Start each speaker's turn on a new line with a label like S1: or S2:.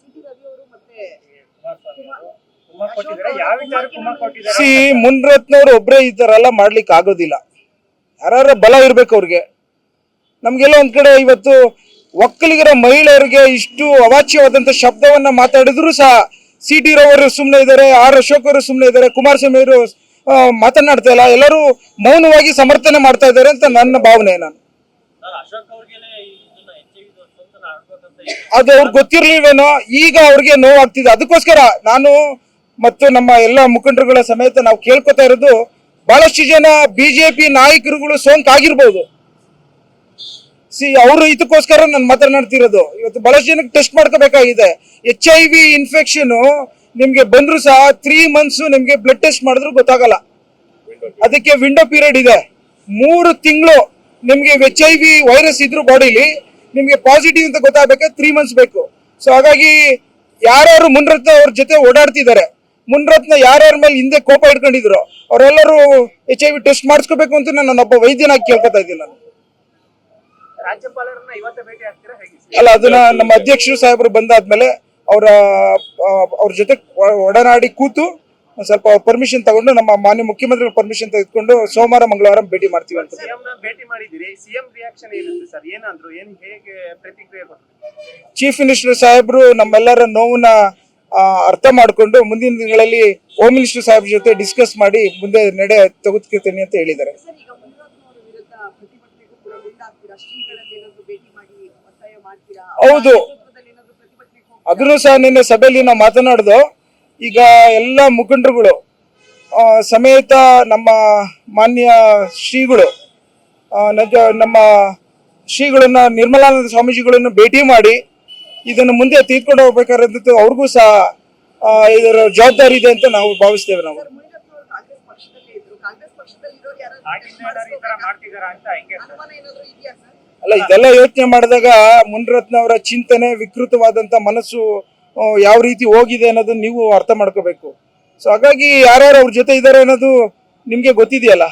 S1: C T Ravi ಅವರು ಮತ್ತೆ
S2: ಕುಮಾರ್ ಕೊಟ್ಟಿದ್ದಾರೆ? ಯಾವ ವಿಚಾರ ಕುಮಾರ್ ಕೊಟ್ಟಿದ್ದಾರೆ?
S3: ಸಿ ಮುನ್ರತ್ನವ್ರು ಒಬ್ಬರೇ ಈ ಥರ ಎಲ್ಲ ಮಾಡ್ಲಿಕ್ಕೆ ಆಗೋದಿಲ್ಲ. ಯಾರ ಬಲ ಇರ್ಬೇಕು ಅವ್ರಿಗೆ. ನಮ್ಗೆಲ್ಲ ಒಂದ್ ಕಡೆ ಇವತ್ತು ಒಕ್ಕಲಿಗರ ಮಹಿಳೆಯರಿಗೆ ಇಷ್ಟು ಅವಾಚ್ಯವಾದಂತ ಶಬ್ದವನ್ನ ಮಾತಾಡಿದ್ರು ಸಹ ಸಿ ಟಿ ರವರು ಸುಮ್ಮನೆ ಇದ್ದಾರೆ ಆರ್ ಅಶೋಕ್ ಅವರು ಸುಮ್ಮನೆ ಇದ್ದಾರೆ ಕುಮಾರಸ್ವಾಮಿ ಅವರು ಮಾತನಾಡ್ತಾ ಇಲ್ಲ. ಎಲ್ಲರೂ ಮೌನವಾಗಿ ಸಮರ್ಥನೆ ಮಾಡ್ತಾ ಇದ್ದಾರೆ ಅಂತ ನನ್ನ ಭಾವನೆ ನಾನು.
S2: ಅಶೋಕ್ ಅವ್ರಿಗೆ
S3: ಅದು ಅವ್ರಿಗೆ ಗೊತ್ತಿರ್ಲಿಲ್ವೇನೋ, ಈಗ ಅವ್ರಿಗೆ ನೋವಾಗ್ತಿದೆ. ಅದಕ್ಕೋಸ್ಕರ ನಾನು ಮತ್ತು ನಮ್ಮ ಎಲ್ಲ ಮುಖಂಡರುಗಳ ಸಮೇತ ನಾವು ಕೇಳ್ಕೊತಾ ಇರೋದು, ಬಹಳಷ್ಟು ಜನ ಬಿಜೆಪಿ ನಾಯಕರುಗಳು ಸೋಂಕು ಆಗಿರ್ಬೋದು ಸಿ, ಅವರು ಇದಕ್ಕೋಸ್ಕರ ನಾನು ಮಾತನಾಡ್ತಿರೋದು. ಇವತ್ತು ಬಹಳಷ್ಟು ಜನಕ್ಕೆ ಟೆಸ್ಟ್ ಮಾಡ್ಕೋಬೇಕಾಗಿದೆ. ಎಚ್ ಐ ವಿ ಇನ್ಫೆಕ್ಷನ್ ನಿಮ್ಗೆ ಬಂದ್ರು ಸಹ ತ್ರೀ ಮಂತ್ಸ್ ನಿಮ್ಗೆ ಬ್ಲಡ್ ಟೆಸ್ಟ್ ಮಾಡಿದ್ರು ಗೊತ್ತಾಗಲ್ಲ. ಅದಕ್ಕೆ ವಿಂಡೋ ಪೀರಿಯಡ್ ಇದೆ. ಮೂರು ತಿಂಗಳು ನಿಮ್ಗೆ ಎಚ್ ಐ ವಿ ವೈರಸ್ ಇದ್ರು ಬಾಡಿಲಿ ನಿಮ್ಗೆ ಪಾಸಿಟಿವ್ ಅಂತ ಗೊತ್ತಾಗಬೇಕಾದ್ರೆ ತ್ರೀ ಮಂತ್ಸ್ ಬೇಕು. ಸೊ ಹಾಗಾಗಿ ಯಾರ್ಯಾರು ಮುನ್ರತ್ನ ಅವ್ರ ಜೊತೆ ಓಡಾಡ್ತಿದ್ದಾರೆ ಮುನ್ರತ್ನ ಯಾರ್ಯಾರ ಮೇಲೆ ಹಿಂದೆ ಕೋಪ ಇಟ್ಕೊಂಡಿದ್ರು ಅವರೆಲ್ಲರೂ ಎಚ್ ಐ ವಿ ಟೆಸ್ಟ್ ಮಾಡಿಸ್ಕೋಬೇಕು ಅಂತ ನಾನು ಒಬ್ಬ ವೈದ್ಯನಾಗಿ ಕೇಳ್ಕೊತಾ ಇದ್ದೀನಿ ನಾನು. ಅಲ್ಲ ಅದನ್ನ ನಮ್ಮ ಅಧ್ಯಕ್ಷರು ಸಾಹೇಬರು ಬಂದಾದ್ಮೇಲೆ ಅವರ ಅವ್ರ ಜೊತೆ ಒಡನಾಡಿ ಕೂತು ಸ್ವಲ್ಪ ಪರ್ಮಿಷನ್ ತಗೊಂಡು ನಮ್ಮ ಮಾನ್ಯ ಮುಖ್ಯಮಂತ್ರಿಗಳ ಪರ್ಮಿಷನ್ ತೆಗೆದುಕೊಂಡು ಸೋಮವಾರ ಮಂಗಳವಾರ ಭೇಟಿ ಮಾಡ್ತೀವಿ ಅಂತ.
S2: ಸಿಎಂ ಭೇಟಿ ಮಾಡಿದಿರಿ ಸಿಎಂ ರಿಯಾಕ್ಷನ್ ಏನಿರುತ್ತೆ ಸರ್? ಏನಂದ್ರು ಏನ್ ಹೇಗೆ ಪ್ರತಿಕ್ರಿಯೆ ಕೊಟ್ಟರು
S3: ಚೀಫ್ ಮಿನಿಸ್ಟರ್ ಸಾಹೇಬರು ನಮ್ಮೆಲ್ಲರ ನೋವನ್ನ ಅರ್ಥ ಮಾಡಿಕೊಂಡು ಮುಂದಿನ ದಿನಗಳಲ್ಲಿ ಹೋಮ್ ಮಿನಿಸ್ಟರ್ ಸಾಹೇಬ್ ಜೊತೆ ಡಿಸ್ಕಸ್ ಮಾಡಿ ಮುಂದೆ ನಡೆ ತೆಗೆದುಕೊಳ್ತೀನಿ ಅಂತ ಹೇಳಿದ್ದಾರೆ.
S1: ಸರ್ ಈಗ ಮುನಿರತ್ನ ಅವರ ವಿರುದ್ಧ ಪ್ರತಿಭಟನೆಗೂ ಕೂಡ ಮುಂದಾಗ್ತೀರಾ? ಶ್ರೀಗಳಲ್ಲಿ ಏನಾದ್ರು ಭೇಟಿ ಮಾಡಿ ಒತ್ತಾಯ ಮಾಡ್ತೀರಾ?
S3: ಹೌದು. ಅದನ್ನು ಸಹ ನಿನ್ನೆ ಸಭೆಯಲ್ಲಿ ನಾವು ಮಾತನಾಡ್ದು ಈಗ ಎಲ್ಲ ಮುಖಂಡರುಗಳು ಸಮೇತ ನಮ್ಮ ಮಾನ್ಯ ಶ್ರೀಗಳು ನಮ್ಮ ಶ್ರೀಗಳನ್ನ ನಿರ್ಮಲಾನಂದ ಸ್ವಾಮೀಜಿಗಳನ್ನು ಭೇಟಿ ಮಾಡಿ ಇದನ್ನು ಮುಂದೆ ತೀರ್ಕೊಂಡು ಹೋಗ್ಬೇಕಾದಂಥದ್ದು ಅವ್ರಿಗೂ ಸಹ ಇದರ ಜವಾಬ್ದಾರಿ ಇದೆ ಅಂತ ನಾವು ಭಾವಿಸ್ತೇವೆ ನಾವು. ಅಲ್ಲ, ಇದೆಲ್ಲ ಯೋಚನೆ ಮಾಡಿದಾಗ ಮುನ್ರತ್ನ ಅವರ ಚಿಂತನೆ ವಿಕೃತವಾದಂತ ಮನಸ್ಸು ಯಾವ ರೀತಿ ಹೋಗಿದೆ ಅನ್ನೋದನ್ನ ನೀವು ಅರ್ಥ ಮಾಡ್ಕೋಬೇಕು. ಸೊ ಹಾಗಾಗಿ ಯಾರ್ಯಾರು ಅವ್ರ ಜೊತೆ ಇದ್ದಾರೆ ಅನ್ನೋದು ನಿಮಗೆ ಗೊತ್ತಿದೆಯಲ್ಲ?